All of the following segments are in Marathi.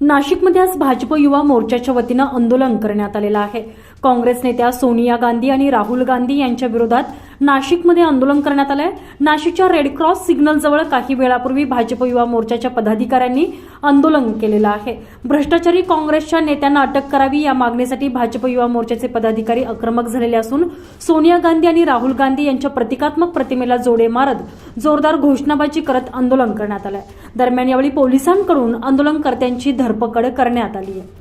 नाशिकमध्ये आज भाजप युवा मोर्चाच्या वतीनं आंदोलन करण्यात आलेलं आहे. काँग्रेस नेत्या सोनिया गांधी आणि राहुल गांधी यांच्या विरोधात नाशिकमध्ये आंदोलन करण्यात आलंय. नाशिकच्या रेडक्रॉस सिग्नलजवळ काही वेळापूर्वी भाजप युवा मोर्चाच्या पदाधिकाऱ्यांनी आंदोलन केलेलं आहे. भ्रष्टाचारी काँग्रेसच्या नेत्यांना अटक करावी या मागणीसाठी भाजप युवा मोर्चाचे पदाधिकारी आक्रमक झालेले असून सोनिया गांधी आणि राहुल गांधी यांच्या प्रतिकात्मक प्रतिमेला जोडे मारत जोरदार घोषणाबाजी करत आंदोलन करण्यात आलंय. दरम्यान यावेळी पोलिसांकडून आंदोलनकर्त्यांची धरपकड करण्यात आली आहे.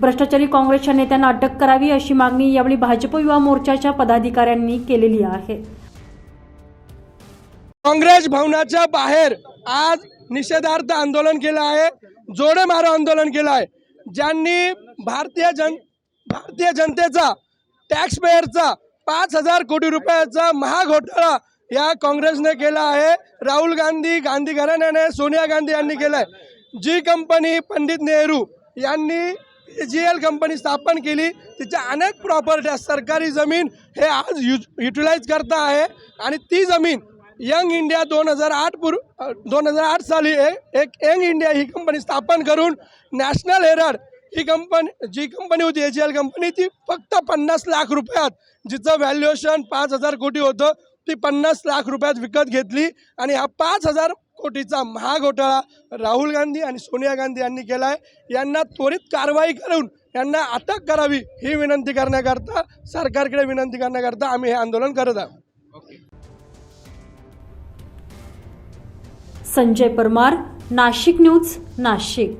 भ्रष्टाचारी काँग्रेसच्या नेत्यांना अटक करावी अशी मागणी यावेळी भाजप युवा मोर्चाच्या पदाधिकाऱ्यांनी केलेली आहे. काँग्रेस भवनाच्या बाहेर आज निषेधार्थ आंदोलन केलं आहे जोडे मारो आंदोलन केलं आहे. ज्यांनी भारतीय जन भारतीय जनतेचा टॅक्स पेयरचा पाच हजार कोटी रुपयाचा महाघोटाळा या काँग्रेसने केला आहे. राहुल गांधी गांधी घराण्याने सोनिया गांधी यांनी केलं आहे जी कंपनी पंडित नेहरू यांनी जी एल कंपनी स्थापन केली तिच्या अनेक प्रॉपर्ट्या सरकारी जमीन हे आज युज युटिलाइज करता आहे. आणि ती जमीन यंग इंडिया दोन हजार आठ पूर्व दोन हजार आठ साली ए- एक यंग इंडिया ही कंपनी स्थापन करून नॅशनल हेरड ही कंपनी जी कंपनी होती एच एल कंपनी ती फक्त पन्नास लाख रुपयात जिचं व्हॅल्युएशन पाच हजार कोटी होतं ती पन्नास लाख रुपयात विकत घेतली. आणि हा पाच हजार कोटीचा महाघोटाळा राहुल गांधी आणि सोनिया गांधी यांनी केला आहे यांना त्वरित कारवाई करून यांना अटक करावी ही विनंती करण्याकरता सरकारकडे विनंती करण्याकरता आम्ही हे आंदोलन करत आहोत. संजय परमार नाशिक न्यूज नाशिक.